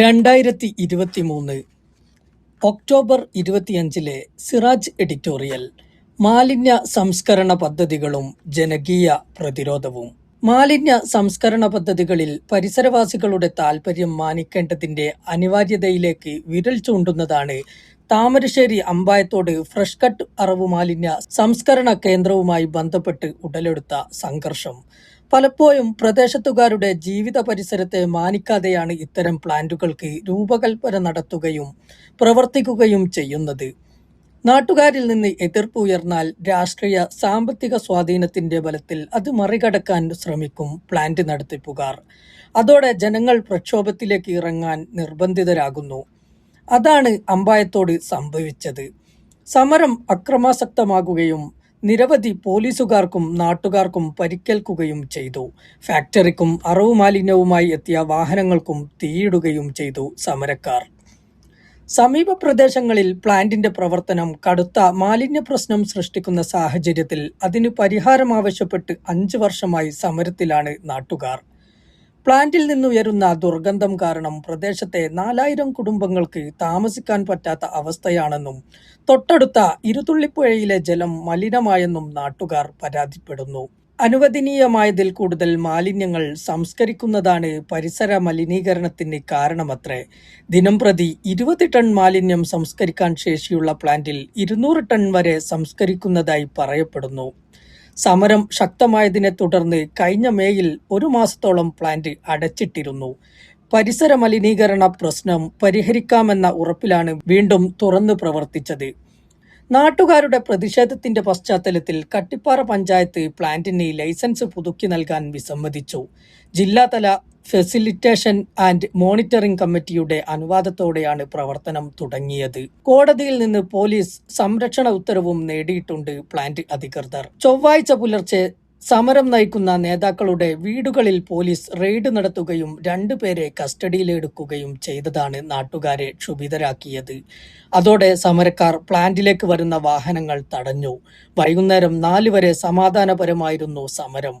രണ്ടായിരത്തി ഇരുപത്തി മൂന്ന് ഒക്ടോബർ ഇരുപത്തിയഞ്ചിലെ സിറാജ് എഡിറ്റോറിയൽ മാലിന്യ സംസ്കരണ പദ്ധതികളും ജനകീയ പ്രതിരോധവും. മാലിന്യ സംസ്കരണ പദ്ധതികളിൽ പരിസരവാസികളുടെ താൽപര്യം മാനിക്കേണ്ടതിന്റെ അനിവാര്യതയിലേക്ക് വിരൽ ചൂണ്ടുന്നതാണ് താമരശ്ശേരി അമ്പായത്തോട് ഫ്രഷ് കട്ട് അറവ് മാലിന്യ സംസ്കരണ കേന്ദ്രവുമായി ബന്ധപ്പെട്ട് ഉടലെടുത്ത സംഘർഷം. പലപ്പോഴും പ്രദേശത്തുകാരുടെ ജീവിത പരിസരത്തെ മാനിക്കാതെയാണ് ഇത്തരം പ്ലാന്റുകൾക്ക് രൂപകൽപ്പന നടത്തുകയും പ്രവർത്തിക്കുകയും ചെയ്യുന്നത്. നാട്ടുകാരിൽ നിന്ന് എതിർപ്പ് ഉയർന്നാൽ രാഷ്ട്രീയ സാമ്പത്തിക സ്വാധീനത്തിന്റെ ബലത്തിൽ അത് മറികടക്കാൻ ശ്രമിക്കും പ്ലാന്റ് നടത്തിപ്പുകാർ. അതോടെ ജനങ്ങൾ പ്രക്ഷോഭത്തിലേക്ക് ഇറങ്ങാൻ നിർബന്ധിതരാകുന്നു. അതാണ് അമ്പായത്തോട് സംഭവിച്ചത്. സമരം അക്രമാസക്തമാകുകയും നിരവധി പോലീസുകാർക്കും നാട്ടുകാർക്കും പരിക്കേൽക്കുകയും ചെയ്തു. ഫാക്ടറിക്കും അറവ് മാലിന്യവുമായി എത്തിയ വാഹനങ്ങൾക്കും തീയിടുകയും ചെയ്തു സമരക്കാർ. സമീപ പ്രദേശങ്ങളിൽ പ്ലാന്റിന്റെ പ്രവർത്തനം കടുത്ത മാലിന്യ പ്രശ്നം സൃഷ്ടിക്കുന്ന സാഹചര്യത്തിൽ അതിന് പരിഹാരം ആവശ്യപ്പെട്ട് അഞ്ച് വർഷമായി സമരത്തിലാണ് നാട്ടുകാർ. പ്ലാന്റിൽ നിന്നുയരുന്ന ദുർഗന്ധം കാരണം പ്രദേശത്തെ നാലായിരം കുടുംബങ്ങൾക്ക് താമസിക്കാൻ പറ്റാത്ത അവസ്ഥയാണെന്നും തൊട്ടടുത്ത ഇരുതുള്ളിപ്പുഴയിലെ ജലം മലിനമായെന്നും നാട്ടുകാർ പരാതിപ്പെടുന്നു. അനുവദനീയമായതിൽ കൂടുതൽ മാലിന്യങ്ങൾ സംസ്കരിക്കുന്നതാണ് പരിസര മലിനീകരണത്തിന് കാരണമത്രേ. ദിനംപ്രതി ഇരുപത് ടൺ മാലിന്യം സംസ്കരിക്കാൻ ശേഷിയുള്ള പ്ലാന്റിൽ ഇരുന്നൂറ് ടൺ വരെ സംസ്കരിക്കുന്നതായി പറയപ്പെടുന്നു. സമരം ശക്തമായതിനെ തുടർന്ന് കഴിഞ്ഞ മേയിൽ ഒരു മാസത്തോളം പ്ലാന്റ് അടച്ചിട്ടിരുന്നു. പരിസര മലിനീകരണ പ്രശ്നം പരിഹരിക്കാമെന്ന ഉറപ്പിലാണ് വീണ്ടും തുറന്നു പ്രവർത്തിച്ചത്. നാട്ടുകാരുടെ പ്രതിഷേധത്തിന്റെ പശ്ചാത്തലത്തിൽ കട്ടിപ്പാറ പഞ്ചായത്ത് പ്ലാന്റിന് ലൈസൻസ് പുതുക്കി നൽകാൻ വിസമ്മതിച്ചു. ജില്ലാതല ഫെസിലിറ്റേഷൻ ആൻഡ് മോണിറ്ററിംഗ് കമ്മിറ്റിയുടെ അനുവാദത്തോടെയാണ് പ്രവർത്തനം തുടങ്ങിയത്. കോടതിയിൽ നിന്ന് പോലീസ് സംരക്ഷണ ഉത്തരവും നേടിയിട്ടുണ്ട് പ്ലാന്റ് അധികൃതർ. ചൊവ്വാഴ്ച പുലർച്ചെ സമരം നയിക്കുന്ന നേതാക്കളുടെ വീടുകളിൽ പോലീസ് റെയ്ഡ് നടത്തുകയും രണ്ടുപേരെ കസ്റ്റഡിയിലെടുക്കുകയും ചെയ്തതാണ് നാട്ടുകാരെ ക്ഷുഭിതരാക്കിയത്. അതോടെ സമരക്കാർ പ്ലാന്റിലേക്ക് വരുന്ന വാഹനങ്ങൾ തടഞ്ഞു. വൈകുന്നേരം നാല് വരെ സമാധാനപരമായിരുന്നു സമരം.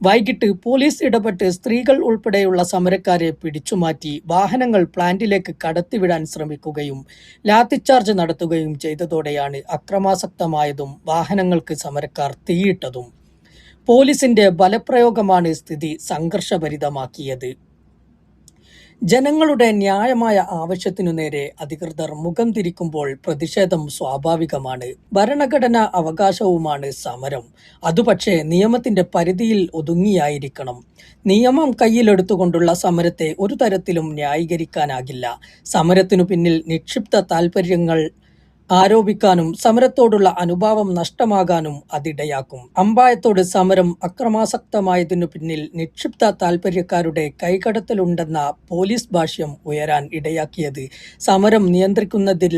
വൈകിട്ട് പോലീസ് ഇടപെട്ട് സ്ത്രീകൾ ഉൾപ്പെടെയുള്ള സമരക്കാരെ പിടിച്ചുമാറ്റി വാഹനങ്ങൾ പ്ലാന്റിലേക്ക് കടത്തിവിടാൻ ശ്രമിക്കുകയും ലാത്തിച്ചാർജ് നടത്തുകയും ചെയ്തതോടെയാണ് അക്രമാസക്തമായതും വാഹനങ്ങൾക്ക് സമരക്കാർ തീയിട്ടതും. പോലീസിന്റെ ബലപ്രയോഗമാണ് സ്ഥിതി സംഘർഷഭരിതമാക്കിയത്. ജനങ്ങളുടെ ന്യായമായ ആവശ്യത്തിനു നേരെ അധികൃതർ മുഖം തിരിക്കുമ്പോൾ പ്രതിഷേധം സ്വാഭാവികമാണ്. ഭരണഘടനാ അവകാശവുമാണ് സമരം. അതുപക്ഷേ നിയമത്തിന്റെ പരിധിയിൽ ഒതുങ്ങിയായിരിക്കണം. നിയമം കയ്യിലെടുത്തുകൊണ്ടുള്ള സമരത്തെ ഒരു തരത്തിലും ന്യായീകരിക്കാനാകില്ല. സമരത്തിനു പിന്നിൽ നിക്ഷിപ്ത താൽപര്യങ്ങൾ ആരോപിക്കാനും സമരത്തോടുള്ള അനുഭാവം നഷ്ടമാകാനും അതിടയാക്കും. അമ്പായത്തോട് സമരം അക്രമാസക്തമായതിനു പിന്നിൽ നിക്ഷിപ്ത താൽപര്യക്കാരുടെ കൈകടത്തലുണ്ടെന്ന പോലീസ് ഭാഷ്യം ഉയരാൻ ഇടയാക്കിയത് സമരം നിയന്ത്രിക്കുന്നതിൽ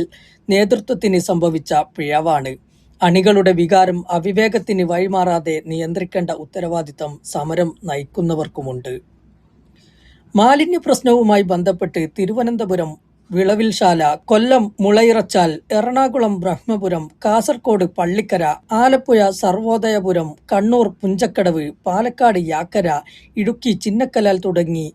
നേതൃത്വത്തിന് സംഭവിച്ച പിഴവാണ്. അണികളുടെ വികാരം അവിവേകത്തിന് വഴിമാറാതെ നിയന്ത്രിക്കേണ്ട ഉത്തരവാദിത്തം സമരം നയിക്കുന്നവർക്കുമുണ്ട്. മാലിന്യ പ്രശ്നവുമായി ബന്ധപ്പെട്ട് തിരുവനന്തപുരം വിളവിൽശാല കൊല്ലം മുളയിറച്ചാൽ എറണാകുളം ബ്രഹ്മപുരം കാസർകോട് പള്ളിക്കര ആലപ്പുഴ സർവോദയപുരം കണ്ണൂർ പുഞ്ചക്കടവ് പാലക്കാട് യാക്കര ഇടുക്കി ചിന്നക്കലാൽ തുടങ്ങി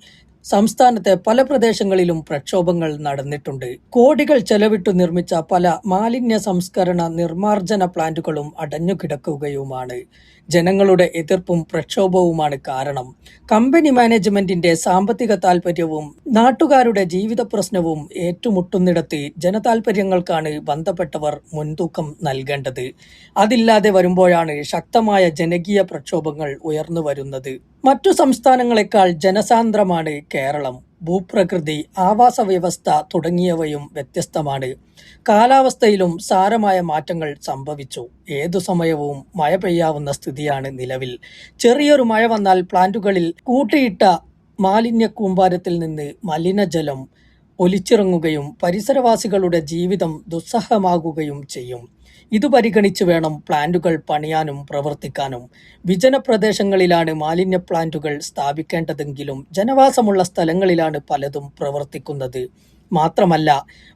സംസ്ഥാനത്തെ പല പ്രദേശങ്ങളിലും പ്രക്ഷോഭങ്ങൾ നടന്നിട്ടുണ്ട്. കോടികൾ ചെലവിട്ടു നിർമ്മിച്ച പല മാലിന്യ സംസ്കരണ നിർമ്മാർജന പ്ലാന്റുകളും അടഞ്ഞുകിടക്കുകയുമാണ്. ജനങ്ങളുടെ എതിർപ്പും പ്രക്ഷോഭവുമാണ് കാരണം. കമ്പനി മാനേജ്മെന്റിന്റെ സാമ്പത്തിക താൽപര്യവും നാട്ടുകാരുടെ ജീവിത പ്രശ്നവും ഏറ്റുമുട്ടുന്നിടത്ത് ജനതാൽപര്യങ്ങൾക്കാണ് ബന്ധപ്പെട്ടവർ മുൻതൂക്കം നൽകേണ്ടത്. അതില്ലാതെ വരുമ്പോഴാണ് ശക്തമായ ജനകീയ പ്രക്ഷോഭങ്ങൾ ഉയർന്നു വരുന്നത് മറ്റു സംസ്ഥാനങ്ങളെക്കാൾ ജനസാന്ദ്രമാണ് കേരളം. ഭൂപ്രകൃതി ആവാസ വ്യവസ്ഥ തുടങ്ങിയവയും വ്യത്യസ്തമാണ്. കാലാവസ്ഥയിലും സാരമായ മാറ്റങ്ങൾ സംഭവിച്ചു. ഏതു സമയവും മഴ പെയ്യാവുന്ന സ്ഥിതിയാണ് നിലവിൽ. ചെറിയൊരു മഴ വന്നാൽ പ്ലാന്റുകളിൽ കൂട്ടിയിട്ട മാലിന്യ കൂമ്പാരത്തിൽ നിന്ന് മലിനജലം ഒലിച്ചിറങ്ങുകയും പരിസരവാസികളുടെ ജീവിതം ദുസ്സഹമാകുകയും ചെയ്യും. ഇത് പരിഗണിച്ച് വേണം പ്ലാന്റുകൾ പണിയാനും പ്രവർത്തിക്കാനും. വിജന പ്രദേശങ്ങളിലാണ് മാലിന്യ പ്ലാന്റുകൾ സ്ഥാപിക്കേണ്ടതെങ്കിലും ജനവാസമുള്ള സ്ഥലങ്ങളിലാണ് പലതും പ്രവർത്തിക്കുന്നത്. മാത്രമല്ല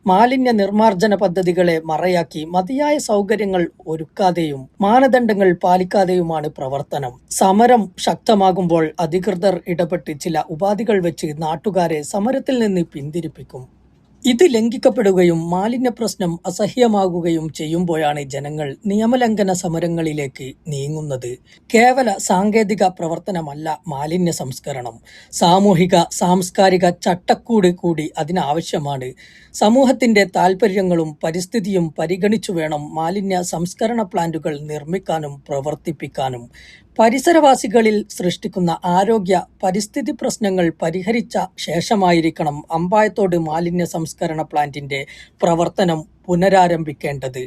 മാലിന്യ നിർമ്മാർജന പദ്ധതികളെ മറയാക്കി മതിയായ സൗകര്യങ്ങൾ ഒരുക്കാതെയും മാനദണ്ഡങ്ങൾ പാലിക്കാതെയുമാണ് പ്രവർത്തനം. സമരം ശക്തമാകുമ്പോൾ അധികൃതർ ഇടപെട്ട് ചില ഉപാധികൾ വെച്ച് നാട്ടുകാരെ സമരത്തിൽ നിന്ന് പിന്തിരിപ്പിക്കും. ഇത് ലംഘിക്കപ്പെടുകയും മാലിന്യ പ്രശ്നം അസഹ്യമാകുകയും ചെയ്യുമ്പോഴാണ് ജനങ്ങൾ നിയമലംഘന സമരങ്ങളിലേക്ക് നീങ്ങുന്നത്. കേവല സാങ്കേതിക പ്രവർത്തനമല്ല മാലിന്യ സംസ്കരണം. സാമൂഹിക സാംസ്കാരിക ചട്ടക്കൂട് കൂടി അതിനാവശ്യമാണ്. സമൂഹത്തിന്റെ താൽപ്പര്യങ്ങളും പരിസ്ഥിതിയും പരിഗണിച്ചു വേണം മാലിന്യ സംസ്കരണ പ്ലാന്റുകൾ നിർമ്മിക്കാനും പ്രവർത്തിപ്പിക്കാനും. പരിസരവാസികളിൽ സൃഷ്ടിക്കുന്ന ആരോഗ്യ പരിസ്ഥിതി പ്രശ്നങ്ങൾ പരിഹരിച്ച ശേഷമായിരിക്കണം അമ്പായത്തോട് മാലിന്യ സംസ്കരണ പ്ലാന്റിന്റെ പ്രവർത്തനം പുനരാരംഭിക്കേണ്ടത്.